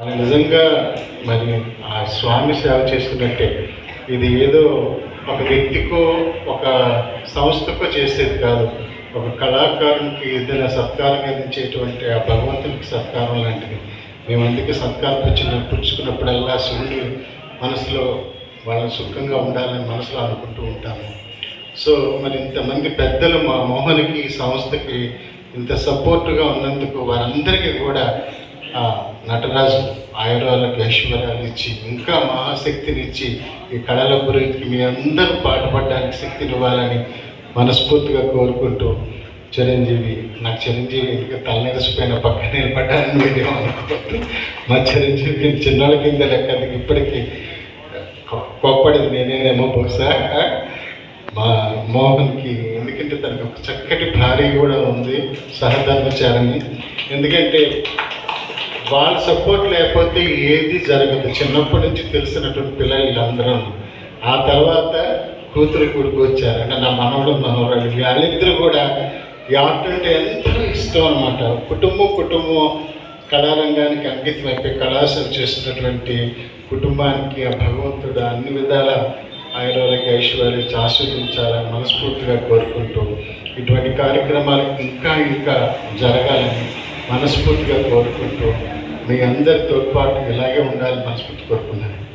ఆయన నిజంగా మరి ఆ స్వామి సేవ చేస్తున్నట్టే. ఇది ఏదో ఒక వ్యక్తికో ఒక సంస్థకో చేసేది కాదు. ఒక కళాకారునికి ఏదైనా సత్కారం అందించేటువంటి ఆ భగవంతునికి సత్కారం లాంటిది. మేము అందుకే సత్కారం వచ్చిన పుచ్చుకున్నప్పుడల్లా శివుడు మనసులో వాళ్ళని సుఖంగా ఉండాలని మనసులో అనుకుంటూ ఉంటాము. సో మరి ఇంతమంది పెద్దలు మా మోహన్కి సంస్థకి ఇంత సపోర్టుగా ఉన్నందుకు వారందరికీ కూడా నటరాజు ఆయురాలకు ఐశ్వర్యాలు ఇచ్చి ఇంకా మహాశక్తిని ఇచ్చి ఈ కళల గురించి మీ అందరూ పాటుపడడానికి శక్తిని ఇవ్వాలని మనస్ఫూర్తిగా కోరుకుంటూ చిరంజీవి నాకు చిరంజీవి ఇంకా తలనెరసిపోయిన పక్కన నిలబడ్డానని మీరేమో అనుకోవద్దు మా చిరంజీవి చిన్నోళ్ళ కింద లెక్క ఇప్పటికీ కోప్పడేది నేనేనేమో బహుశా మా మోహన్కి. ఎందుకంటే తనకు ఒక చక్కటి భార్య కూడా ఉంది సహధర్మచారిని ఎందుకంటే వాళ్ళ సపోర్ట్ లేకపోతే ఏది జరగదు. చిన్నప్పటి నుంచి తెలిసినటువంటి పిల్లలు వీళ్ళందరూ. ఆ తర్వాత కూతురు కొడుకు వచ్చారు. అంటే నా మనవడు మనవరాలు వాళ్ళిద్దరూ కూడా ఈ ఆర్ట్ అంటే ఎంతో ఇష్టం అనమాట కుటుంబం కుటుంబం కళారంగానికి అంకితం అయిపోయి కళాశాల చేసినటువంటి కుటుంబానికి ఆ భగవంతుడు అన్ని విధాల ఆయుర్వేదిక ఐశ్వర్యం ఆస్వాదించాలని మనస్ఫూర్తిగా కోరుకుంటూ ఇటువంటి కార్యక్రమాలు ఇంకా ఇంకా జరగాలని మనస్ఫూర్తిగా కోరుకుంటూ మీ అందరి తోడ్పాటు ఇలాగే ఉండాలని మనస్ఫూర్తి కోరుకున్నాను